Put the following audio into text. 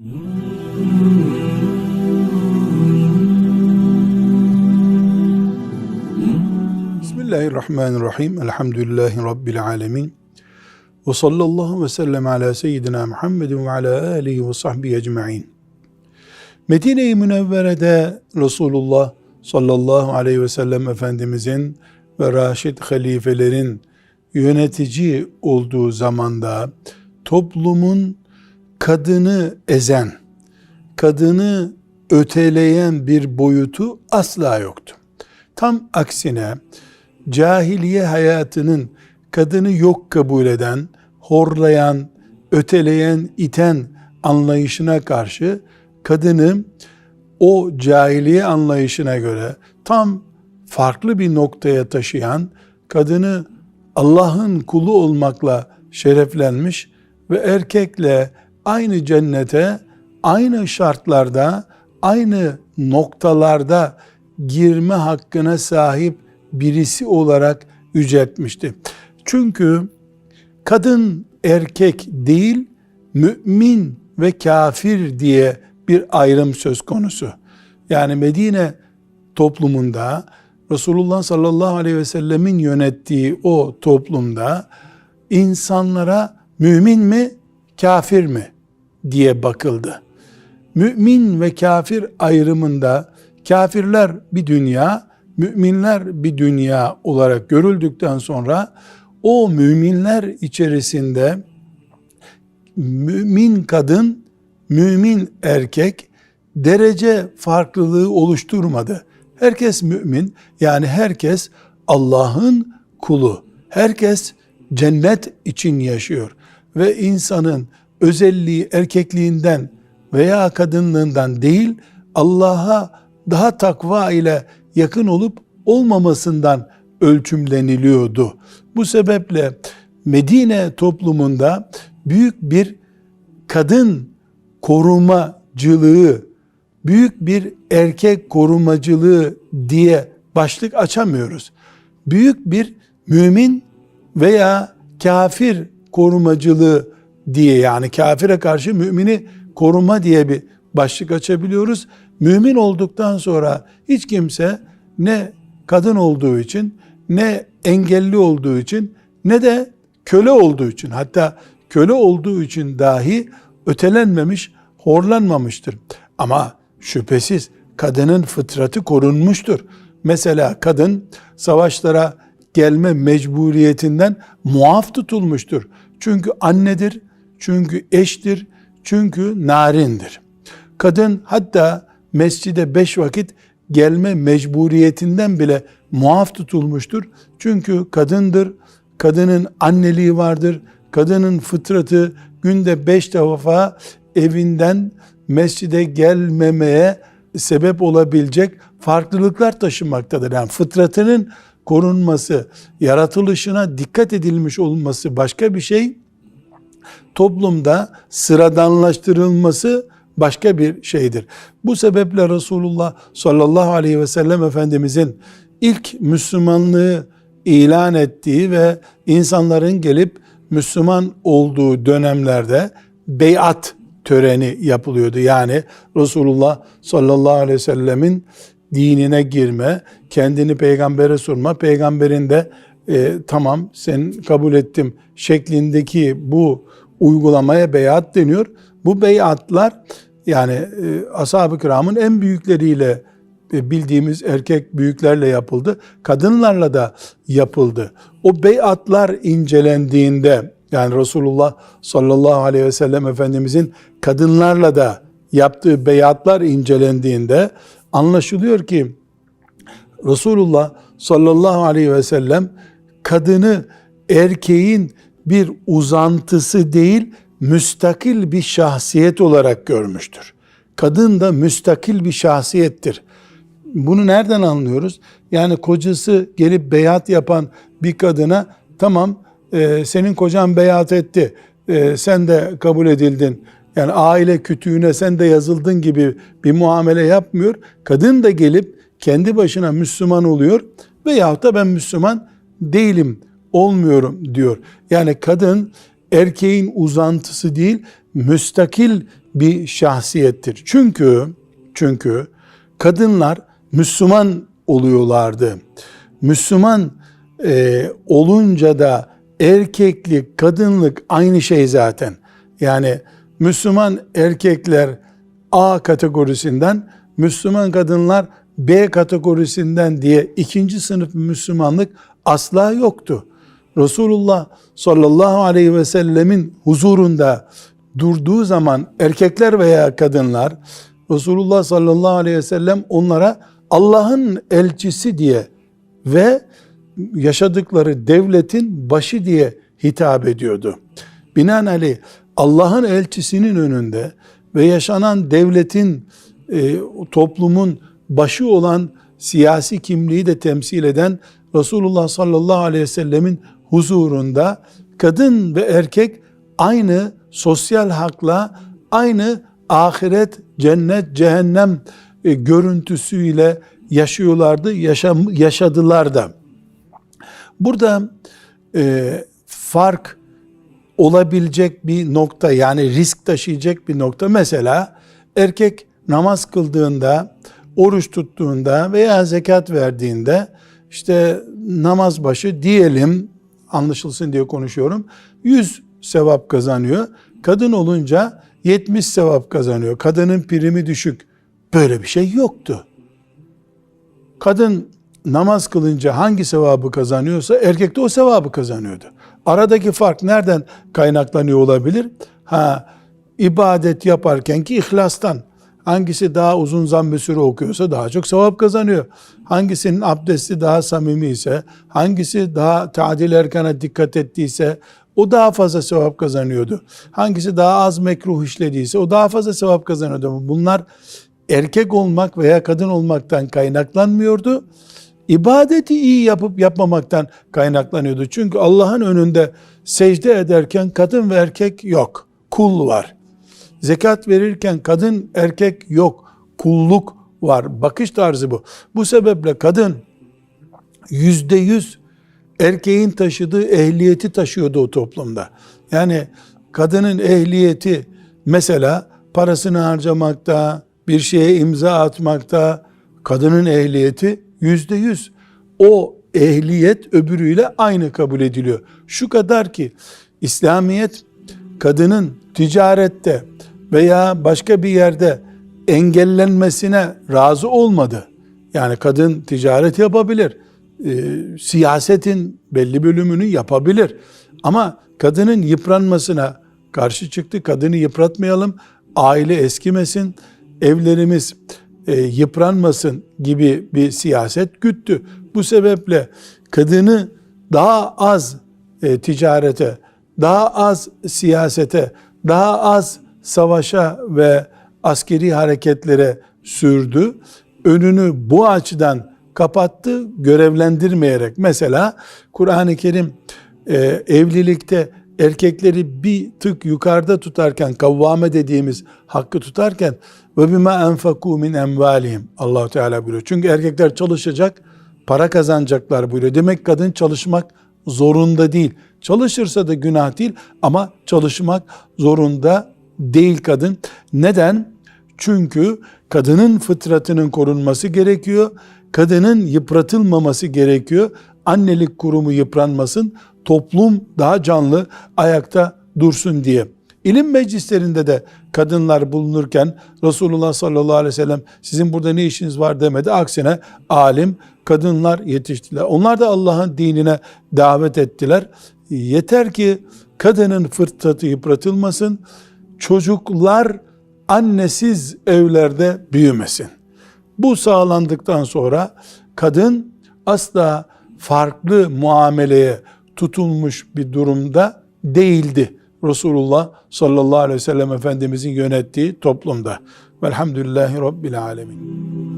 Bismillahirrahmanirrahim. Elhamdülillahi Rabbil alemin. Ve sallallahu ve sellem ala seyyidina Muhammedin ve ala alihi ve sahbihi ecma'in. Medine-i Münevvere'de Resulullah sallallahu aleyhi ve sellem Efendimizin ve Raşid halifelerin yönetici olduğu zamanda toplumun kadını ezen, kadını öteleyen bir boyutu asla yoktu. Tam aksine cahiliye hayatının kadını yok kabul eden, horlayan, öteleyen, iten anlayışına karşı kadını o cahiliye anlayışına göre tam farklı bir noktaya taşıyan, kadını Allah'ın kulu olmakla şereflenmiş ve erkekle aynı cennete, aynı şartlarda, aynı noktalarda girme hakkına sahip birisi olarak yüceltmişti. Çünkü kadın erkek değil, mümin ve kafir diye bir ayrım söz konusu. Yani Medine toplumunda Resulullah sallallahu aleyhi ve sellemin yönettiği o toplumda insanlara mümin mi, kafir mi diye bakıldı. Mümin ve kafir ayrımında kafirler bir dünya, müminler bir dünya olarak görüldükten sonra o müminler içerisinde mümin kadın, mümin erkek derece farklılığı oluşturmadı. Herkes mümin, yani herkes Allah'ın kulu. Herkes cennet için yaşıyor ve insanın özelliği erkekliğinden veya kadınlığından değil Allah'a daha takva ile yakın olup olmamasından ölçümleniliyordu. Bu sebeple Medine toplumunda büyük bir kadın korumacılığı, büyük bir erkek korumacılığı diye başlık açamıyoruz. Büyük bir mümin veya kafir korumacılığı diye yani kafire karşı mümini koruma diye bir başlık açabiliyoruz. Mümin olduktan sonra hiç kimse ne kadın olduğu için ne engelli olduğu için ne de köle olduğu için hatta köle olduğu için dahi ötelenmemiş, horlanmamıştır. Ama şüphesiz kadının fıtratı korunmuştur. Mesela kadın savaşlara gelme mecburiyetinden muaf tutulmuştur. Çünkü annedir, çünkü eştir, çünkü narindir. Kadın hatta mescide beş vakit gelme mecburiyetinden bile muaf tutulmuştur. Çünkü kadındır, kadının anneliği vardır, kadının fıtratı günde beş defa evinden mescide gelmemeye sebep olabilecek farklılıklar taşımaktadır. Yani fıtratının korunması, yaratılışına dikkat edilmiş olması başka bir şey. Toplumda sıradanlaştırılması başka bir şeydir. Bu sebeple Resulullah sallallahu aleyhi ve sellem Efendimizin ilk Müslümanlığı ilan ettiği ve insanların gelip Müslüman olduğu dönemlerde beyat töreni yapılıyordu. Yani Resulullah sallallahu aleyhi ve sellemin dinine girme, kendini peygambere sunma, peygamberin de e, tamam sen kabul ettim şeklindeki bu uygulamaya beyat deniyor. Bu beyatlar yani e, ashab-ı kiramın en büyükleriyle e, bildiğimiz erkek büyüklerle yapıldı. Kadınlarla da yapıldı. O beyatlar incelendiğinde yani Resulullah sallallahu aleyhi ve sellem Efendimizin kadınlarla da yaptığı beyatlar incelendiğinde anlaşılıyor ki Resulullah sallallahu aleyhi ve sellem kadını erkeğin bir uzantısı değil müstakil bir şahsiyet olarak görmüştür. Kadın da müstakil bir şahsiyettir. Bunu nereden anlıyoruz? Yani kocası gelip beyat yapan bir kadına tamam e, senin kocan beyat etti, e, sen de kabul edildin. Yani aile kütüğüne sen de yazıldın gibi bir muamele yapmıyor. Kadın da gelip kendi başına Müslüman oluyor veyahut da ben Müslüman değilim, olmuyorum diyor. Yani kadın erkeğin uzantısı değil, müstakil bir şahsiyettir. Çünkü çünkü kadınlar Müslüman oluyorlardı. Müslüman e, olunca da erkeklik, kadınlık aynı şey zaten. Yani Müslüman erkekler A kategorisinden, Müslüman kadınlar B kategorisinden diye ikinci sınıf Müslümanlık asla yoktu. Resulullah sallallahu aleyhi ve sellemin huzurunda durduğu zaman erkekler veya kadınlar Resulullah sallallahu aleyhi ve sellem onlara Allah'ın elçisi diye ve yaşadıkları devletin başı diye hitap ediyordu. Binaenaleyh Allah'ın elçisinin önünde ve yaşanan devletin, e, toplumun başı olan siyasi kimliği de temsil eden Resulullah sallallahu aleyhi ve sellemin huzurunda kadın ve erkek aynı sosyal hakla, aynı ahiret, cennet, cehennem e, görüntüsüyle yaşıyorlardı, yaşam, yaşadılar da. Burada e, fark olabilecek bir nokta yani risk taşıyacak bir nokta. Mesela erkek namaz kıldığında, oruç tuttuğunda veya zekat verdiğinde işte namaz başı diyelim anlaşılsın diye konuşuyorum. 100 sevap kazanıyor. Kadın olunca 70 sevap kazanıyor. Kadının primi düşük. Böyle bir şey yoktu. Kadın namaz kılınca hangi sevabı kazanıyorsa erkek de o sevabı kazanıyordu. Aradaki fark nereden kaynaklanıyor olabilir? Ha, ibadet yaparken ki ihlastan. Hangisi daha uzun zamm süre okuyorsa daha çok sevap kazanıyor. Hangisinin abdesti daha samimi ise, hangisi daha tadil erkana dikkat ettiyse o daha fazla sevap kazanıyordu. Hangisi daha az mekruh işlediyse o daha fazla sevap kazanıyordu. Bunlar erkek olmak veya kadın olmaktan kaynaklanmıyordu. İbadeti iyi yapıp yapmamaktan kaynaklanıyordu. Çünkü Allah'ın önünde secde ederken kadın ve erkek yok. Kul var. Zekat verirken kadın erkek yok. Kulluk var. Bakış tarzı bu. Bu sebeple kadın yüzde yüz erkeğin taşıdığı ehliyeti taşıyordu o toplumda. Yani kadının ehliyeti mesela parasını harcamakta, bir şeye imza atmakta, kadının ehliyeti yüzde yüz. O ehliyet öbürüyle aynı kabul ediliyor. Şu kadar ki İslamiyet kadının ticarette veya başka bir yerde engellenmesine razı olmadı. Yani kadın ticaret yapabilir, e, siyasetin belli bölümünü yapabilir. Ama kadının yıpranmasına karşı çıktı. Kadını yıpratmayalım, aile eskimesin, evlerimiz e, yıpranmasın gibi bir siyaset güttü. Bu sebeple kadını daha az e, ticarete, daha az siyasete, daha az savaşa ve askeri hareketlere sürdü. Önünü bu açıdan kapattı, görevlendirmeyerek. Mesela Kur'an-ı Kerim e, evlilikte erkekleri bir tık yukarıda tutarken, kavvame dediğimiz hakkı tutarken ve bima enfaku min emvalihim Allah Teala buyuruyor. Çünkü erkekler çalışacak, para kazanacaklar buyuruyor. Demek kadın çalışmak zorunda değil. Çalışırsa da günah değil ama çalışmak zorunda değil kadın. Neden? Çünkü kadının fıtratının korunması gerekiyor. Kadının yıpratılmaması gerekiyor. Annelik kurumu yıpranmasın, toplum daha canlı ayakta dursun diye. İlim meclislerinde de kadınlar bulunurken Resulullah sallallahu aleyhi ve sellem sizin burada ne işiniz var demedi. Aksine alim kadınlar yetiştiler. Onlar da Allah'ın dinine davet ettiler. Yeter ki kadının fıtratı yıpratılmasın. Çocuklar annesiz evlerde büyümesin. Bu sağlandıktan sonra kadın asla farklı muameleye tutulmuş bir durumda değildi. Resulullah sallallahu aleyhi ve sellem Efendimizin yönettiği toplumda. Velhamdülillahi Rabbil Alemin.